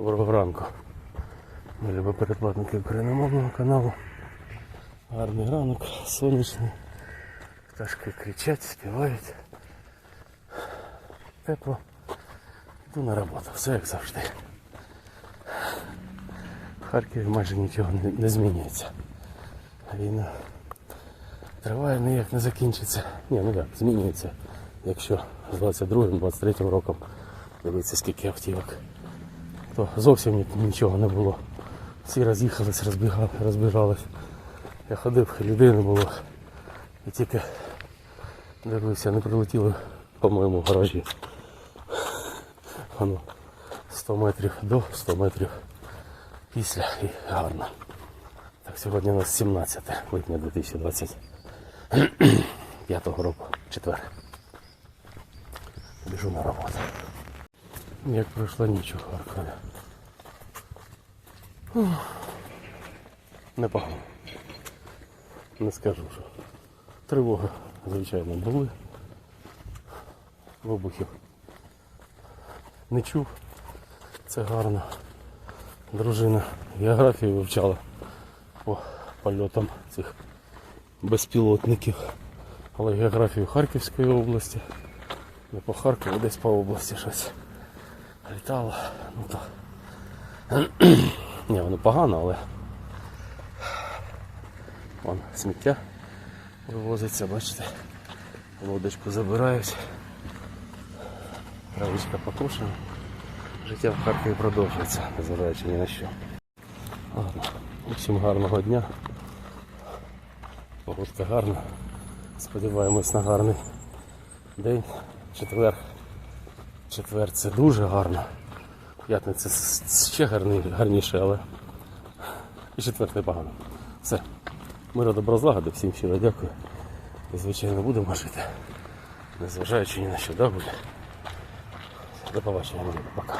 Доброго ранку. Ми любимо передплатники україномовного каналу. Гарний ранок, сонячний. Пташки кричать, співають. Тепло. Йду на роботу, все як завжди. В Харкові майже нічого не, змінюється. Війна триває, ніяк не закінчиться. Ні, ну як, змінюється. Якщо з 22-23 роком дивитися скільки автівок то зовсім нічого не було. Всі роз'їхались, розбігали, розбіжались. Я ходив, людей не було. І тільки дивився, не прилетіли, по-моєму, гаражі. Воно 100 метрів до 100 метрів після і гарно. Так, сьогодні у нас 17 липня 2025 року, четвер. Біжу на роботу. Як пройшла ніч у Харкові. Непогано. Не скажу, що. Тривоги, звичайно, були. Вибухів не чув. Це гарно. Дружина географію вивчала по польотам цих безпілотників. Але географію Харківської області. Не по Харкову, десь по області щось літало. Ну то. Ні, воно погано, але вон сміття вивозиться, бачите. Лодочку забирають. Травичка покошена. Життя в Харкові продовжується, незважаючи ні на що. Ладно. Всім гарного дня. Погодка гарна. Сподіваємось на гарний день. Четвер. Четвер це дуже гарно. П'ятниця ще гарніше, але і четвер непогано. Все. Миру добро злагоди, всім щиро дякую. І звичайно будемо жити. Незважаючи ні на що, да, буде? До побачення. Пока.